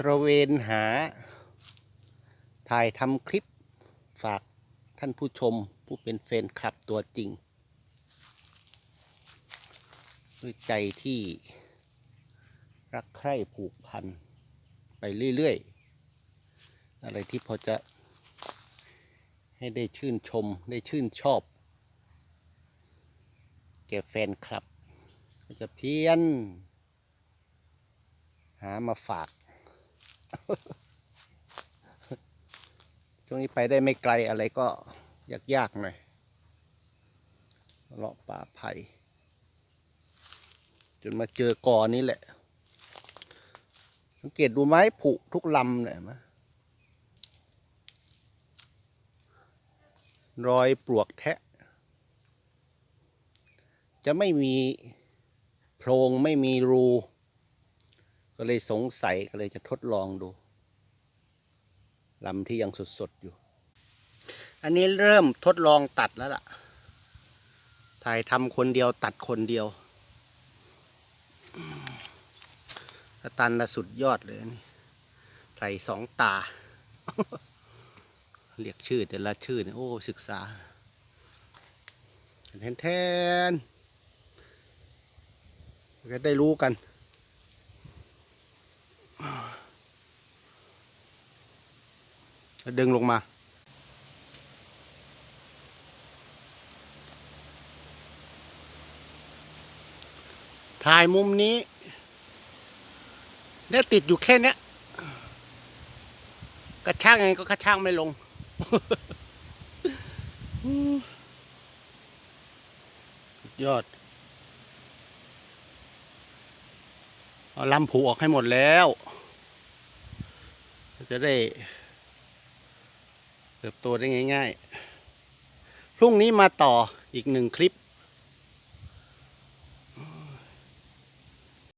ตระเวนหา ถ่ายทำคลิปฝากท่านผู้ชมผู้เป็นแฟนคลับตัวจริง ด้วยใจที่รักใคร่ผูกพัน ไปเรื่อย ๆ อะไรที่พอจะให้ได้ชื่นชมได้ชื่นชอบ แก่แฟนคลับ ก็จะเพี้ยน หามาฝาก ช่วงนี้ไปได้ไม่ไกลอะไรก็ยากๆหน่อยเลาะป่าไผ่จนมาเจอกอนี้แหละ สังเกตดูไหมผุทุกลำเนี่ยเห็นไหมรอยปลวกแทะ จะไม่มีโพรงไม่มีรู ก็เลยสงสัยก็เลยจะทดลองดูลำที่ยังสดๆอยู่ อันนี้เริ่มทดลองตัดแล้วล่ะ ถ่ายทำคนเดียวตัดคนเดียวตันละสุดยอดเลยนี่ใส่สองตา เรียกชื่อแต่ละชื่อเนี่ยโอ้ศึกษาแทนแทนๆก็ได้รู้กัน ดึงลงมา ถ่ายมุมนี้ เนี่ยติดอยู่แค่เนี้ย กระช่างไงก็กระช่างไม่ลง ยอดเอาลำผูออกให้หมดแล้ว จะได้ เติบโตได้ง่าย ๆ พรุ่งนี้มาต่ออีกหนึ่งคลิป